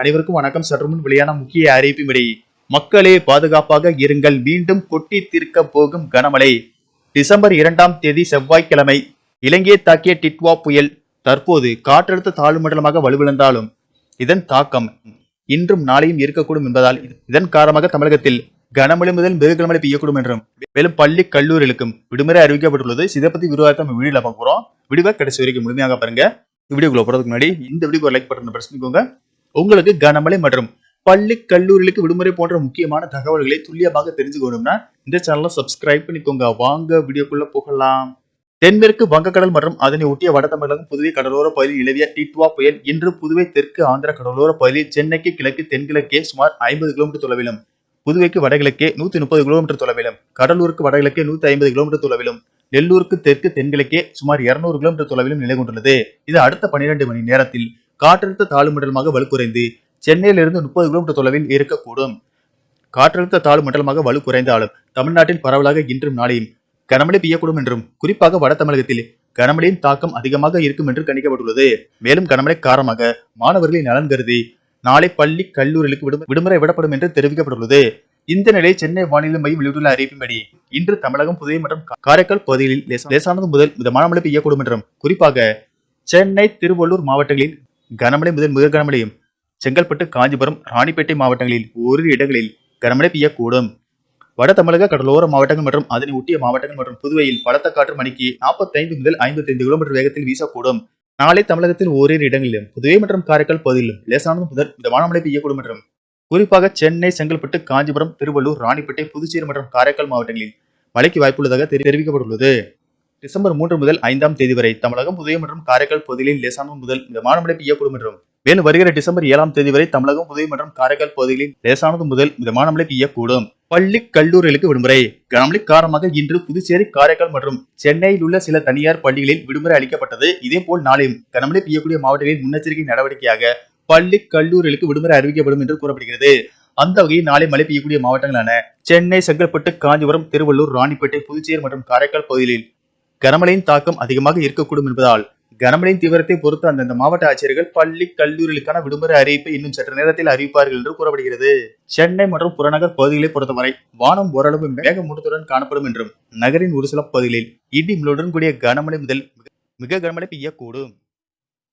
அனைவருக்கும் வணக்கம். சற்றுமுன் வெளியான முக்கிய அறிவிப்பின்படி மக்களே பாதுகாப்பாக இருங்கள். மீண்டும் கொட்டி தீர்க்க போகும் கனமழை. டிசம்பர் இரண்டாம் தேதி செவ்வாய்க்கிழமை. இலங்கையை தாக்கிய டிட்வா புயல் தற்போது காற்றழுத்த தாழ்வு மண்டலமாக வலுவிழந்தாலும் இதன் தாக்கம் இன்றும் நாளையும் இருக்கக்கூடும் என்பதால் இதன் காரணமாக தமிழகத்தில் கனமழை முதல் மிக கனமழை பெய்யக்கூடும் என்றும் மேலும் பள்ளி கல்லூரிகளுக்கும் விடுமுறை அறிவிக்கப்பட்டுள்ளது. இதை பத்தி விரிவாக நம்ம வீடியோல பார்க்க போறோம். கடைசி வரைக்கும் முழுமையாக பாருங்க. வீடியோக்குள்ள போறதுக்கு முன்னாடி இந்த வீடியோ லைக் பட்டன் பிரஸ் பண்ணிக்கோங்க. உங்களுக்கு கனமழை மற்றும் பள்ளி கல்லூரிகளுக்கு விடுமுறை போன்ற முக்கியமான தகவல்களை துல்லியமாக தெரிஞ்சுக்கணும்னா இந்த சேனலை சப்ஸ்கிரைப் பண்ணிக்கோங்க. வாங்க வீடியோக்குள்ள போகலாம். தென்மேற்கு வங்கக்கடல் மற்றும் அதனை ஒட்டிய வட தமிழகம் புதுவை கடலோர பகுதியில் நிலவிய டிட்வா புயல் இன்று புதுவை தெற்கு ஆந்திர கடலோர பகுதியில் சென்னைக்கு கிழக்கு தென்கிழக்கே சுமார் ஐம்பது கிலோமீட்டர் தொலைவிலும். புதுவைக்கு வடகிழக்கே நூத்தி முப்பது கிலோமீட்டர் தொலைவிலும். கடலூருக்கு வடகிழக்கே நூத்தி ஐம்பது கிலோமீட்டர் தொலைவிலும். நெல்லூருக்கு தெற்கு தென்கிழக்கே சுமார் இருநூறு கிலோமீட்டர் தொலைவிலும் நிலை கொண்டுள்ளது. இது அடுத்த பனிரெண்டு மணி நேரத்தில். காற்றழுத்த தாழ்வு மண்டலமாக வலுக்குறைந்து சென்னையிலிருந்து முப்பது கிலோமீட்டர் தொலைவில் இருக்கக்கூடும். காற்றழுத்த தாழ்வு மண்டலமாக வலு குறைந்தாலும் தமிழ்நாட்டில் பரவலாக இன்றும் நாளையும் கனமழை பெய்யக்கூடும் என்றும் குறிப்பாக வட தமிழகத்தில் கனமழையின் தாக்கம் அதிகமாக இருக்கும் என்று கணிக்கப்பட்டுள்ளது. மேலும் கனமழை காரணமாக மாணவர்களின் நலன் கருதி நாளை பள்ளி கல்லூரிகளுக்கு விடுமுறை விடப்படும் என்று தெரிவிக்கப்பட்டுள்ளது. இந்த நிலை சென்னை வானிலை மையம் வெளியிட்டுள்ள அறிவிப்பின்படி இன்று தமிழகம் புதுவை மற்றும் காரைக்கால் பகுதிகளில் லேசானது முதல் மிதமான மழை பெய்யக்கூடும் என்றும் குறிப்பாக சென்னை திருவள்ளூர் மாவட்டங்களில் கனமழை முதல் மிக கனமழையும் செங்கல்பட்டு காஞ்சிபுரம் ராணிப்பேட்டை மாவட்டங்களில் ஓரிரு இடங்களில் கனமழை பெய்யக்கூடும். வட தமிழக கடலோர மாவட்டங்கள் மற்றும் அதனை ஒட்டிய மாவட்டங்கள் மற்றும் புதுவையில் பலத்த காற்று மணிக்கு 45 முதல் 55 கிலோமீட்டர் வேகத்தில் வீசக்கூடும். நாளை தமிழகத்தில் ஓரிரு இடங்களிலும் புதுவை மற்றும் காரைக்கால் பகுதியிலும் லேசானது முதல் மிதமான மழை பெய்யக்கூடும் என்றும் குறிப்பாக சென்னை செங்கல்பட்டு காஞ்சிபுரம் திருவள்ளூர் ராணிப்பேட்டை புதுச்சேரி மற்றும் காரைக்கால் மாவட்டங்களில் மழைக்கு வாய்ப்புள்ளதாக தெரி- தெரிவிக்கப்பட்டுள்ளது. டிசம்பர் மூன்று முதல் ஐந்தாம் தேதி வரை தமிழகம் புதிய மற்றும் காரைக்கால் பகுதிகளில் லேசானது முதல் மிதமான மழை பெய்யக்கூடும் என்றும் மேலும் வருகிற டிசம்பர் ஏழாம் தேதி வரை தமிழகம் புதிய மற்றும் காரைக்கால் பகுதிகளில் லேசானது முதல் மிதமான மழை பெய்யக்கூடும். பள்ளி கல்லூரிகளுக்கு விடுமுறை. கனமழை காரணமாக இன்று புதுச்சேரி காரைக்கால் மற்றும் சென்னையில் உள்ள சில தனியார் பள்ளிகளில் விடுமுறை அளிக்கப்பட்டது. இதேபோல் நாளையும் கனமழை பெய்யக்கூடிய மாவட்டங்களில் முன்னெச்சரிக்கை நடவடிக்கையாக பள்ளி கல்லூரிகளுக்கு விடுமுறை அறிவிக்கப்படும் என்று கூறப்படுகிறது. அந்த வகையில் நாளை மழை பெய்யக்கூடிய மாவட்டங்களான சென்னை செங்கல்பட்டு காஞ்சிபுரம் திருவள்ளூர் ராணிப்பேட்டை புதுச்சேரி மற்றும் காரைக்கால் பகுதிகளில் கனமழையின் தாக்கம் அதிகமாக இருக்கக்கூடும் என்பதால் கனமழையின் தீவிரத்தை பொறுத்து அந்தந்த மாவட்ட ஆட்சியர்கள் பள்ளி கல்லூரிகளுக்கான விடுமுறை அறிவிப்பை இன்னும் சற்று நேரத்தில் அறிவிப்பார்கள் என்று கூறப்படுகிறது. சென்னை மற்றும் புறநகர் பகுதிகளை பொறுத்தவரை வானம் ஓரளவு மேகமூட்டத்துடன் காணப்படும் என்றும் நகரின் ஒரு சில பகுதிகளில் இடி மின்னலுடன் கூடிய கனமழை முதல் மிக- மிக கனமழை பெய்யக்கூடும்.